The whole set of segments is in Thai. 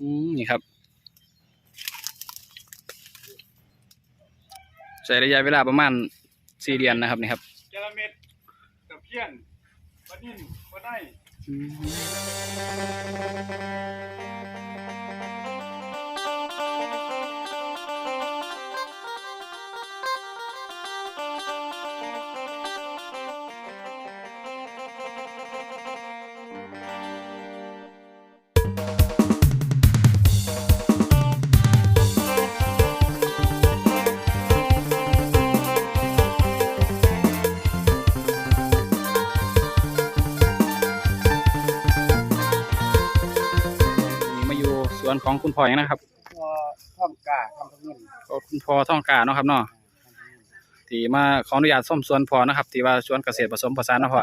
อืมนี่ครับ ใส่ระยะเวลาประมาณสี่เดือนนะครับนี่ครับจระเม็ดตะเพียนปลาดินปลาได้อืมนี่ วนของคุณพ่อยังนะครับพอท่องกาทำทำเงินก็คุณพ่อท่องกาเนาะครับเนาะที่มาขออนุญาตส้มสวนพ่อนะครับที่ว่าสวนเกษตรผสมผสานเนาะพ่อ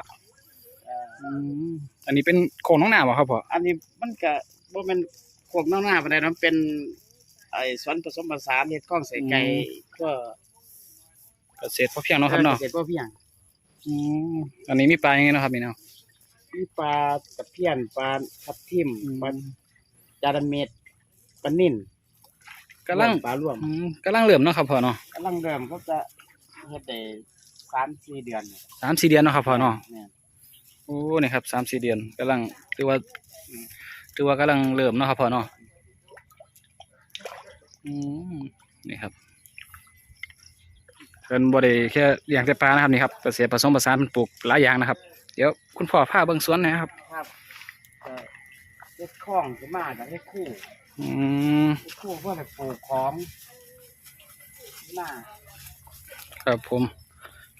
เอ่ออืมอันนี้เป็นโครงน้องหนาบ่ครับพ่ออันนี้มันก็บ่แม่นพวกน้องหน้าปานใดเนาะเป็นไอ้สวนผสมผสานเฮ็ดข้องใส่ไก่ก็เกษตรพอเพียงเนาะครับเนาะเกษตรบ่เพียงอืมอันนี้มีปลาอย่างงี้เนาะครับนี่เนาะมีปลาตะเพียนปลาทับทิมปลาจาระเม็ด ปลานิ่นกำลังปลาร่วมอืมกำลังเริ่มเนาะครับพ่อเนาะกำลังเริ่มก็จะเฮ็ดได้3-4เดือนเนี่ยสามสี่เดือนเนาะครับพ่อเนาะแม่นโอ้นี่ครับสามสี่เดือนกำลังถือว่าถือว่ากำลังเริ่มเนาะครับพ่อเนาะอืมนี่ครับเพิ่นบ่ได้แค่เลี้ยงแต่ปลานะครับนี่ครับเกษตรผสมผสานเพิ่นปลูกหลายอย่างนะครับ เดี๋ยวคุณพ่อพาเบิ่งสวนหนะครับครับก็เฮ็ดข้องขึ้นมาก็เฮ็ดคู่อืมเฮ็ดคู่เพื่อให้ปลูกของหน้าครับผม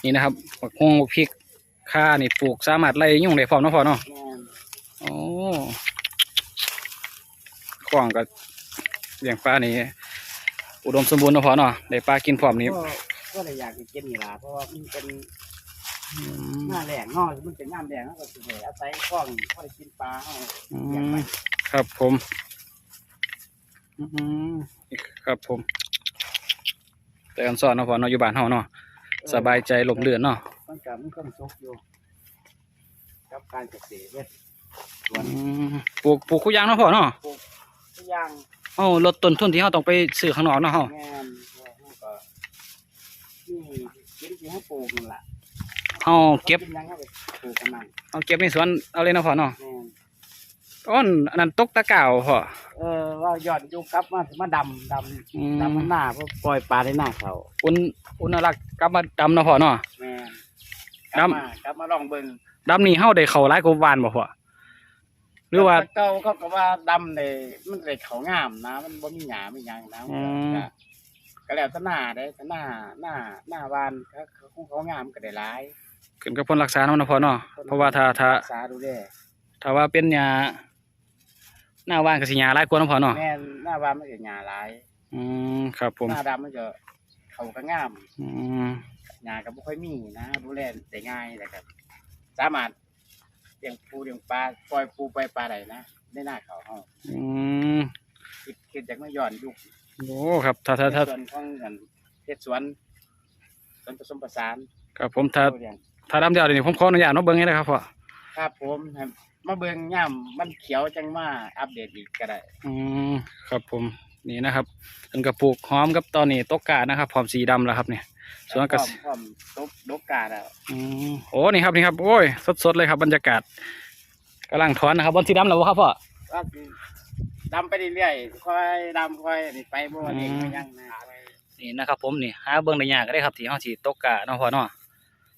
นี่นะครับผักฮวงผักพริกข่านี่ปลูกสามารถไล่ยุ่งได้พร้อมเนาะพ่อเนาะแม่นโอ้ขวางก็เลี้ยงปลานี่อุดมสมบูรณ์เนาะพ่อเนาะได้ปลากินพร้อมนี่ก็ก็เลยอยากจะกินนี่ล่ะเพราะว่ามันเป็นอืมหน้าแหลงเนาะมันเป็นน้ำแดงแล้วก็สิได้อาศัยคล้องพอได้กินปลาเฮาอือยากไปมครับผมอืม ครับผม แต่กันสอนเนาะพ่อเนาะอยู่บ้านเฮาเนาะสบายใจหลบเลือนเนาะมันก็มันก็สุกอยู่กับการเกษตรเว้ยสวอืนมปลูกปลูกคู่ยางเนาะพ่อเนาะทุกอย่างเฮาลดต้นทุนที่เฮาต้องไปซื้อข้างนอกเนาะเฮาแม่นเฮาก็นี่กินที่เฮาปลูกนั่นล่ะเฮาเก็บนยังเฮาไปปลูกกันนั่นเฮาเก็บในสวนเอาเลยเนาะพ่อเนาะแม่น อ้อนอันนั้นตกตะกร้าวพ่อเออว่าย้อนยุคกลับมามาดำดอืมำดำมันหน้าเพราะปล่อยปลาในหน้าเขาอุณอุณลักษณ์กลับมาดำเนาะพ่อเนาะ แม่นกดำลับมากลับมาลองเบิ่งดำนี่เฮาได้เข้าหลายกว่าหวานบ่พ่อหรือว่า แต่เก่าเขาก็ว่าดำเลยมันเลยเขางามนะ มันบ่มีหยาไม่หยังนะอืม ก็ก็แล้วแต่หน้าได้แต่หน้าหน้าหน้าวานเขาเขาเขางามก็ได้หลายขึ้นกับคนรักษาเนาะเนาะพ่อเนาะเพราะว่าถ้าถ้า รักษาดูแลถ้าว่าเป็นยา หน้าว่านก็สิยาหลายกว่าเนาะพ่อเนาะแม่นหน้าวานมันก็หยาหลายอืมครับผมหน้าดำมันจะเขาก็งามอืมหยาก็บ่ค่อยมีนะดูแลได้ง่ายแหละครับสามารถเลี้ยงปูเลี้ยงปลาปล่อยปูปล่อยปลาได้นะในหน้าเขาเฮาอืมคิดคิดจากมาย้อนยุคโอ้ครับถ้าถ้าถ้าในส่วนของเงินเฮ็ดสวนสวนผสมผสานครับผมถ้าเลี้ยง ถ้าดำเดียวเดี๋ยวนี้ผมขออนุญาตเนาะเบิ่งให้นะครับพ่อ ครับผมให้ มาเบิ่งย่ามมันเขียวจังมาอัปเดตอีกก็ได้อืมครับผมนี่นะครับเพิ่นก็ปลูกหอมกับตอนนี้ตกกานะครับพร้อมสีดำแล้วครับเนี่ยส่วนพก็ร้อมพร้อมตบดกกาแล้วอืมโอ้นี่ครับนี่ครับโอ้ยสดๆเลยครับบรรยากาศกำลังถอนนะครับบนสีดำแล้วบ่ครับพ่อ ก็ดำไปเรื่อยๆค่อยดำค่อยนี่ไปบ่นี่อืมยังนะนี่นะครับผมนี่หาเบิ่งได้ยากก็ได้ครับที่เฮาสิตกกะเนาะพ่อเนาะ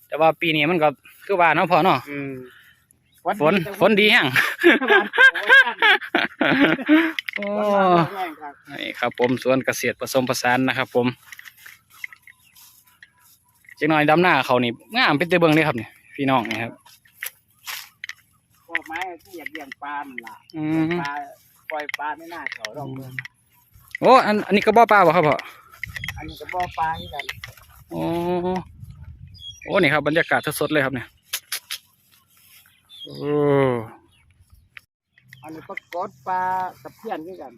แต่ว่าปีนี้มันก็คือว่าเนาะพ่อเนาะอืม ฝนฝนดีแฮงโอ้โอ้แรงครับนี่ครับผมสวนเกษตรผสมผสานนะครับ ผมจักหน่อยดำหน้าเขานี่งามเป็นตะเบิ่งเลยครับนี่พี่น้องนี่ครับพวกไม้ที่อยากเลี้ยงปลานั่นล่ะอืมปลาปล่อยปลาไม่น่าเขาดอกโอ้อันอันนี้ก็บ่อปลาบ่ครับพ่ออันนี้ก็บ่อปลาที่กันโอ้โอ้นี่ครับบรรยากาศสดๆเลยครับเนี่ย โอ้อันนี้ปลากดปลาตะเพียนด้วยกัน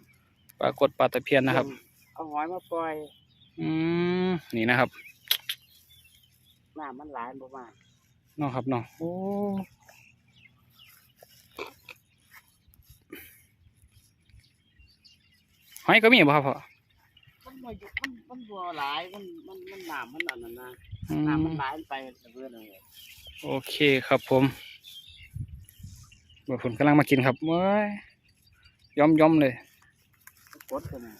ปรากฏปลาตะเพียนนะครับ เอาหอยมาปล่อยอืมนี่นะครับน้ำมันหลายบ่มากเนาะครับเนาะโอ้หอยก็มีบ่ครับพ่อมันบ่อยู่มันมันบ่หลายมันมันมันน้ำมันอันนั้นนะอืน้ำมมันหลายมันไปเรื่อยเลยโอเคครับผม บ่ฝนกำลังมากินครับว้ายย้อมย้อมๆเลยกดกันนะ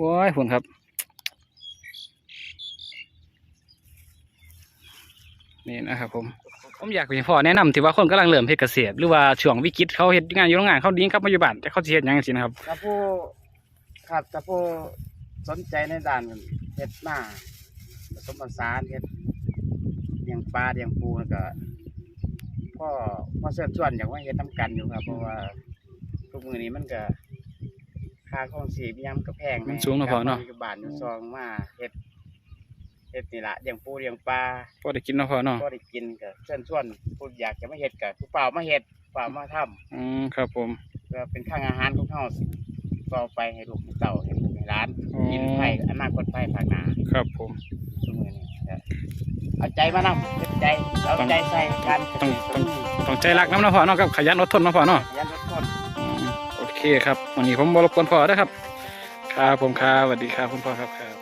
ว้ายฝนครับนี่นะครับผม ผมอยากให้พ่อแนะนำที่ว่าคนกำลังเริ่มเฮ็ดเกษตรหรือว่าช่วงวิกฤตเขาเฮ็ดงานอยู่โรงงานเขาดีกลับมาอยู่บ้านแต่เขาสิเฮ็ดหยังจังซี่นะครับถ้าผู้ครับถ้าผู้สนใจในด้านเฮ็ดหน้าผสมผสานเฮ็ดเลี้ยงปลาเลี้ยงปูแล้วก็ พ่อพ่อเชิญชวนอยากว่าเฮ็ดน้ำกันอยู่ครับเพราะว่าทุกมื้อนี้มันก็ค่าของชีพอิหยังมันก็แพงมันสูงเนาะพ่อเนาะกลับมอยู่บ้านอยู่ซองมาเฮ็ดเฮ็ดนี่ล่ะเลี้ยงปูเลี้ยงปลาพอได้กินเนาะพ่อเนาะก็ได้กินก็เชิญชวนผู้อยากจะมาเฮ็ดก็ผู้เปล่ามาเฮ็ดเปล่ามาทำอืมครับผมเพื่อเป็นข้างอาหารของเฮาต่อไปให้ลูกให้เต้าให้ลูกให้หลานอ๋อกินไผอนาคตไผภาคหน้าครับผมซุมื้อนี้ก็ เอาใจมานำเฮ็ดใจเอาใจใส่กันต้องต้องต้องใจรักน้ำเนาะพ่อเนาะกับขยันอดทนเนาะพ่อเนาะขยันอดทนอืมโอเคครับวันนี้ผมบรบกวนพ่อนะครับครับผมครับสวัสดีครับคุณพ่อครับครับ